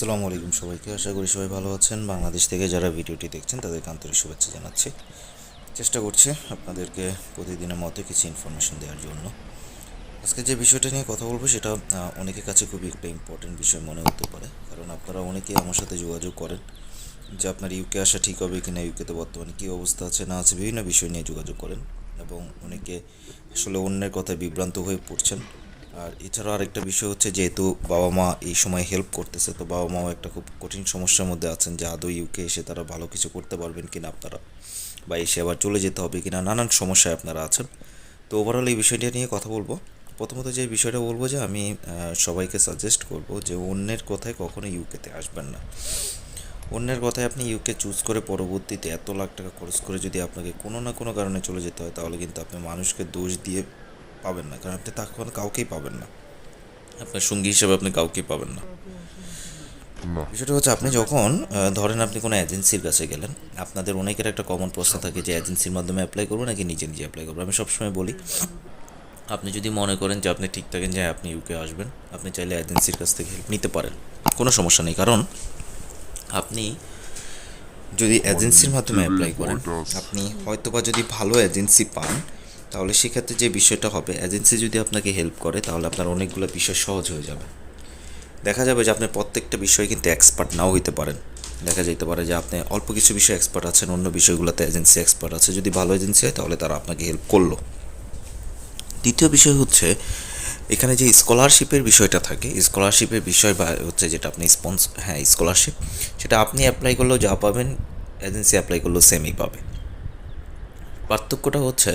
আসসালামু আলাইকুম সবাইকে। আশা করি সবাই ভালো আছেন। বাংলাদেশ থেকে যারা ভিডিওটি দেখছেন, তাদেরকে আন্তরিক শুভেচ্ছা জানাচ্ছি। চেষ্টা করছি আপনাদেরকে প্রতিদিনের মতো কিছু ইনফরমেশন দেওয়ার জন্য। আজকে যে বিষয়টা নিয়ে কথা বলব সেটা অনেকের কাছে খুবই একটা ইম্পর্টেন্ট বিষয় মনে হতে পারে। কারণ আপনারা অনেকেই আমার সাথে যোগাযোগ করেন যে আপনার ইউকে আসা ঠিক হবে কি না ইউকেতে বর্তমানে কী অবস্থা আছে না আছে, বিভিন্ন বিষয় নিয়ে যোগাযোগ করেন এবং অনেকে আসলে অন্যের কথায় বিভ্রান্ত হয়ে পড়ছেন। আর এছাড়াও আরেকটা বিষয় হচ্ছে যেহেতু বাবা মা এই সময় হেল্প করতেছে, তো বাবা মাও একটা খুব কঠিন সমস্যার মধ্যে আছেন যে আদৌ ইউকে এসে তারা ভালো কিছু করতে পারবেন কিনা আপনারা বা এসে আবার চলে যেতে হবে কিনা, নানান সমস্যায় আপনারা আছেন। তো ওভারঅল এই বিষয়টা নিয়ে কথা বলব। প্রথমত যে বিষয়টা বলব যে আমি সবাইকে সাজেস্ট করব যে অন্যের কথায় কখনো ইউকেতে আসবেন না। অন্যের কথায় আপনি ইউকে চুজ করে পরবর্তীতে এত লাখ টাকা খরচ করে যদি আপনাকে কোনো না কোনো কারণে চলে যেতে হয় তাহলে কিন্তু আপনি মানুষকে দোষ দিয়ে পাবেন না। কারণ আপনি তখন কাউকেই পাবেন না। আপনার সঙ্গী হিসেবে আপনি কাউকেই পাবেন না। বিষয়টা হচ্ছে আপনি যখন ধরেন আপনি কোনো এজেন্সির কাছে গেলেন আপনাদের অনেকের একটা কমন প্রশ্ন থাকে যে এজেন্সির মাধ্যমে অ্যাপ্লাই করব নাকি নিজে নিজে অ্যাপ্লাই করব? আমি সবসময় বলি আপনি যদি মনে করেন যে আপনি ঠিক থাকেন যে আপনি ইউকে আসবেন, আপনি চাইলে এজেন্সির কাছ থেকে হেল্প নিতে পারেন। কোনো সমস্যা নেই, কারণ আপনি যদি এজেন্সির মাধ্যমে অ্যাপ্লাই করেন, আপনি হয়তোবা যদি ভালো এজেন্সি পান, তাহলে সেক্ষেত্রে যে বিষয়টা হবে এজেন্সি যদি আপনাকে হেল্প করে, তাহলে আপনার অনেকগুলো বিষয় সহজ হয়ে যাবে। দেখা যাবে যে আপনি প্রত্যেকটা বিষয়ে কিন্তু এক্সপার্ট নাও হইতে পারেন। দেখা যেতে পারে যে আপনি অল্প কিছু বিষয়ে এক্সপার্ট আছেন, অন্য বিষয়গুলোতে এজেন্সি এক্সপার্ট আছে। যদি ভালো এজেন্সি হয়, তাহলে তারা আপনাকে হেল্প করল। দ্বিতীয় বিষয় হচ্ছে, এখানে যে স্কলারশিপের বিষয়টা থাকে স্কলারশিপের বিষয় বা হচ্ছে যেটা আপনি স্পন্স হ্যাঁ স্কলারশিপ সেটা আপনি অ্যাপ্লাই করলেও যা পাবেন এজেন্সি অ্যাপ্লাই করলেও সেমই পাবে। পার্থক্যটা হচ্ছে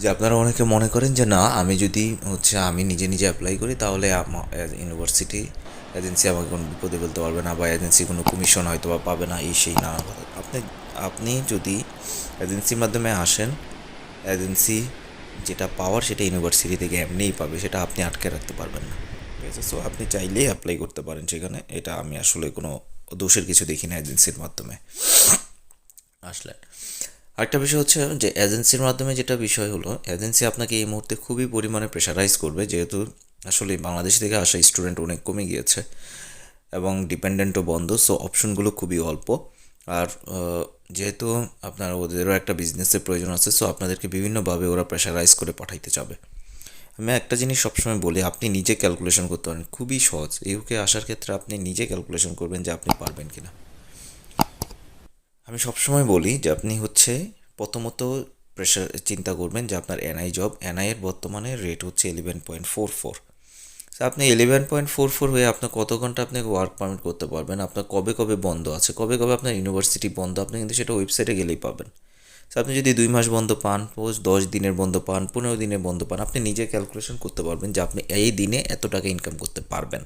যে আপনারা অনেকে মনে করেন যে না, আমি যদি হচ্ছে আমি নিজে নিজে অ্যাপ্লাই করি, তাহলে ইউনিভার্সিটি এজেন্সি আমাকে কোনো বিপদে ফেলতে পারবে না বা এজেন্সি কোনো কমিশন হয়তো বা পাবে না, এই সেই নানা কথা আপনি আপনি যদি এজেন্সির মাধ্যমে আসেন এজেন্সি যেটা পাওয়ার সেটা ইউনিভার্সিটি থেকে এমনিই পাবে, সেটা আপনি আটকে রাখতে পারবেন না। ঠিক আছে? সো আপনি চাইলেই অ্যাপ্লাই করতে পারেন সেখানে। এটা আমি আসলে কোনো দোষের কিছু দেখি না এজেন্সির মাধ্যমে। আসলেন আরেকটা বিষয় হচ্ছে যে এজেন্সির মাধ্যমে যেটা বিষয় হলো এজেন্সি আপনাকে এই মুহূর্তে খুবই পরিমাণে প্রেশারাইজ করবে, যেহেতু আসলে বাংলাদেশ থেকে আসা স্টুডেন্ট অনেক কমে গিয়েছে এবং ডিপেন্ডেন্টও বন্ধ সো অপশনগুলো খুবই অল্প। আর যেহেতু আপনার ওদেরও একটা বিজনেসের প্রয়োজন আছে সো আপনাদেরকে বিভিন্নভাবে ওরা প্রেশারাইজ করে পাঠাইতে যাবে আমি একটা জিনিস সবসময় বলি, আপনি নিজে ক্যালকুলেশন করতে পারেন, খুবই সহজ। ইউকে আসার ক্ষেত্রে আপনি নিজে ক্যালকুলেশন করবেন যে আপনি পারবেন কি না আমি সবসময় বলি যে আপনি হচ্ছে প্রথমত প্রেশার চিন্তা করবেন যে আপনার এনআই জব এনআই এর বর্তমানে রেট হচ্ছে ইলেভেন পয়েন্ট ফোর ফোর আপনি ইলেভেন পয়েন্ট ফোর ফোর হয়ে আপনার কত ঘণ্টা আপনি ওয়ার্ক পারমিট করতে পারবেন? আপনার কবে কবে বন্ধ আছে? কবে কবে আপনার ইউনিভার্সিটি বন্ধ? আপনি কিন্তু সেটা ওয়েবসাইটে গেলেই পাবেন। আপনি যদি দুই মাস বন্ধ পান পোজ দশ দিনের বন্ধ পান, পনেরো দিনের বন্ধ পান, আপনি নিজে ক্যালকুলেশন করতে পারবেন যে আপনি এই দিনে এত টাকা ইনকাম করতে পারবেন।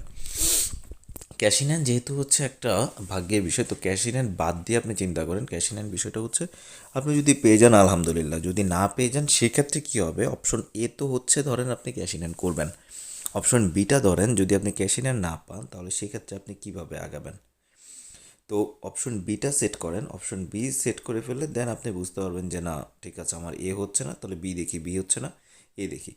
ক্যাশ যেহেতু হচ্ছে একটা ভাগ্যের বিষয়, তো ক্যাশ বাদ দিয়ে আপনি চিন্তা করেন। ক্যাশ বিষয়টা হচ্ছে, আপনি যদি পেয়ে যান, আলহামদুলিল্লাহ, যদি না পেয়ে যান, সেক্ষেত্রে কী হবে? অপশন এ তো হচ্ছে, ধরেন আপনি ক্যাশ করবেন। অপশন বিটা ধরেন, যদি আপনি ক্যাশিনে না পান, তাহলে সেক্ষেত্রে আপনি কীভাবে আগাবেন? তো অপশন বিটা সেট করেন, অপশন বি সেট করে ফেললে দেন আপনি বুঝতে পারবেন যে না, ঠিক আছে, আমার এ হচ্ছে না, তাহলে বি দেখি বি হচ্ছে না এ দেখি।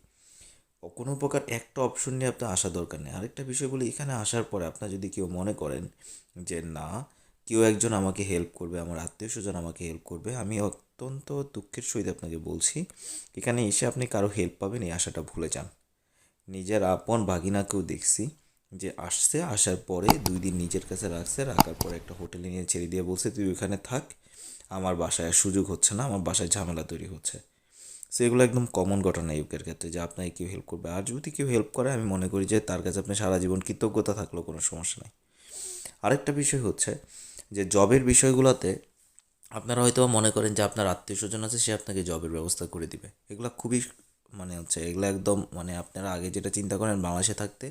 কোনো প্রকার একটা অপশন নিয়ে আপনার আসা দরকার নেই। আরেকটা বিষয় বলি, এখানে আসার পরে আপনার যদি কেউ মনে করেন যে না, কেউ একজন আমাকে হেল্প করবে, আমার আত্মীয় স্বজন আমাকে হেল্প করবে, আমি অত্যন্ত দুঃখের সহিত আপনাকে বলছি, এখানে এসে আপনি কারও হেল্প পাবেন, এই আশাটা ভুলে যান। নিজের আপন ভাগিনাকেও দেখছি যে আসছে, আসার পরে দুই দিন নিজের কাছে রাখছে, রাখার পরে একটা হোটেলে নিয়ে ছেড়ে দিয়ে বলছে, তুই ওইখানে থাক, আমার বাসায় সুযোগ হচ্ছে না, আমার বাসায় ঝামেলা তৈরি হচ্ছে। সো এগুলো একদম কমন ঘটনা ইউকের ক্ষেত্রে যে আপনাকে কেউ হেল্প করবে। আর যদি কেউ হেল্প করে, আমি মনে করি যে তার কাছে আপনি সারা জীবন কৃতজ্ঞতা থাকলেও কোনো সমস্যা নেই। আরেকটা বিষয় হচ্ছে যে জবের বিষয়গুলোতে আপনারা হয়তো মনে করেন যে আপনার আত্মীয় স্বজন আছে, সে আপনাকে জবের ব্যবস্থা করে দিবে। এগুলো খুবই মানে হচ্ছে এগুলো একদম মানে আপনারা আগে যেটা চিন্তা করেন বাংলাদেশে থাকতে,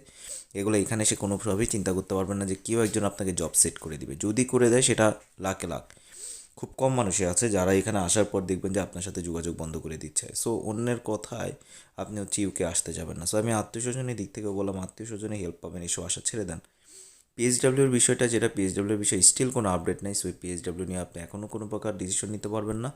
এগুলো এখানে এসে কোনোভাবেই চিন্তা করতে পারবেন না যে কেউ একজন আপনাকে জব সেট করে দিবে। যদি করে দেয় সেটা লাখে লাখ। খুব কম মানুষই আছে যারা এখানে আসার পর দেখবেন যে আপনার সাথে যোগাযোগ বন্ধ করে দিচ্ছে। সো অন্যের কথায় আপনি হচ্ছে ইউকে আসতে যাবেন না। সো আমি আত্মীয় স্বজনের দিক থেকে বললাম, আত্মীয় স্বজনে হেল্প পাবেন এসব আশা ছেড়ে দেন। পিএইচডাব্লিউর বিষয়টা যেটা পিএইচডাব্লিউর বিষয়ে স্টিল কোনো আপডেট নেই। সো পিএইচডাব্লিউ নিয়ে আপনি এখনও কোনো প্রকার ডিসিশন নিতে পারবেন না।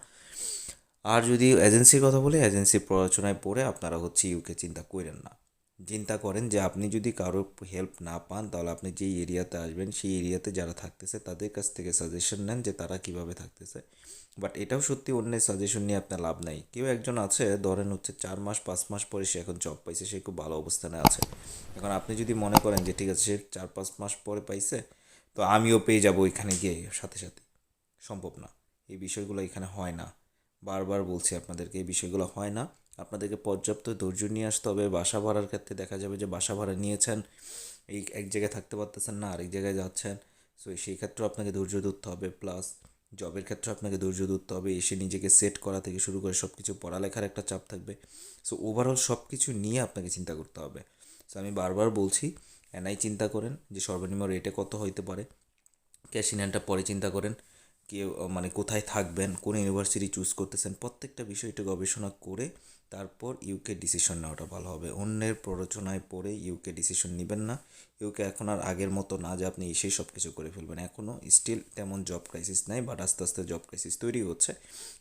আর যদি এজেন্সির কথা বলি এজেন্সির প্ররোচনায় পড়ে আপনারা হচ্ছে ইউকে চিন্তা করেন না। চিন্তা করেন যে আপনি যদি কারও হেল্প না পান, তাহলে আপনি যেই এরিয়াতে আসবেন, সেই এরিয়াতে যারা থাকতেছে, তাদের কাছ থেকে সাজেশন নেন যে তারা কীভাবে থাকতেছে। বাট এটাও সত্যি অন্যের সাজেশন নিয়ে আপনার লাভ নাই। কেউ একজন আছে, ধরেন হচ্ছে চার মাস, পাঁচ মাস পরে সে এখন জব পাইছে, সে খুব ভালো অবস্থানে আছে। এখন আপনি যদি মনে করেন যে ঠিক আছে, সে চার, পাঁচ মাস পরে পাইছে, তো আমিও পেয়ে যাব ওইখানে গিয়ে সাথে সাথে। সম্ভব না। এই বিষয়গুলো এখানে হয় না। বারবার বলছি আপনাদেরকে, এই বিষয়গুলো হয় না। আপনাদেরকে পর্যাপ্ত ধৈর্য নিয়ে আসতে হবে। বাসা ভাড়ার ক্ষেত্রে দেখা যাবে যে বাসা ভাড়া নিয়েছেন, এই এক জায়গায় থাকতে পারতেছেন না, আরেক জায়গায় যাচ্ছেন। সো সেই ক্ষেত্রেও আপনাকে ধৈর্য ধরতে হবে। প্লাস জবের ক্ষেত্রে আপনাকে ধৈর্য ধরতে হবে। এসে নিজেকে সেট করা থেকে শুরু করে সব কিছু পড়ালেখার একটা চাপ থাকবে। সো ওভারঅল সব কিছু নিয়ে আপনাকে চিন্তা করতে হবে। সো আমি বারবার বলছি এনআই চিন্তা করেন যে সর্বনিম্ন রেটে কত হইতে পারে। ক্যাশ ইন হ্যান্ডটা পরে চিন্তা করেন। কেউ মানে কোথায় থাকবেন, কোন ইউনিভার্সিটি চুজ করতেছেন, প্রত্যেকটা বিষয়টা গবেষণা করে তারপর ইউকে ডিসিশন নেওয়াটা ভালো হবে। অন্যের প্ররোচনায় পড়ে ইউকে ডিসিশন নেবেন না। ইউকে এখন আর আগের মতো না যে আপনি এসেই সব কিছু করে ফেলবেন। এখনও স্টিল তেমন জব ক্রাইসিস নাই বাট আস্তে আস্তে জব ক্রাইসিস তৈরি হচ্ছে।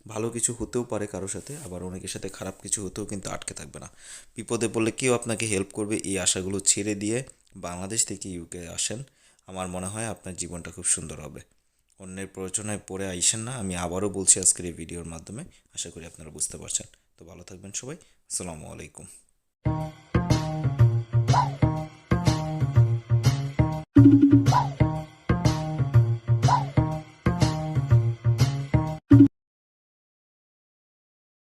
ভালো কিছু হতেও পারে কারোর সাথে, আবার অনেকের সাথে খারাপ কিছু হতেও কিন্তু আটকে থাকবে না। বিপদে পড়লে কেউ আপনাকে হেল্প করবে এই আশাগুলো ছেড়ে দিয়ে বাংলাদেশ থেকে ইউকে আসেন। আমার মনে হয় আপনার জীবনটা খুব সুন্দর হবে। অন্যের প্ররোচনায় পড়ে আইসেন না। আমি আবারও বলছি আজকের এই ভিডিওর মাধ্যমে। আশা করি আপনারা বুঝতে পারছেন। তো ভালো থাকবেন সবাই। আসসালামু আলাইকুম।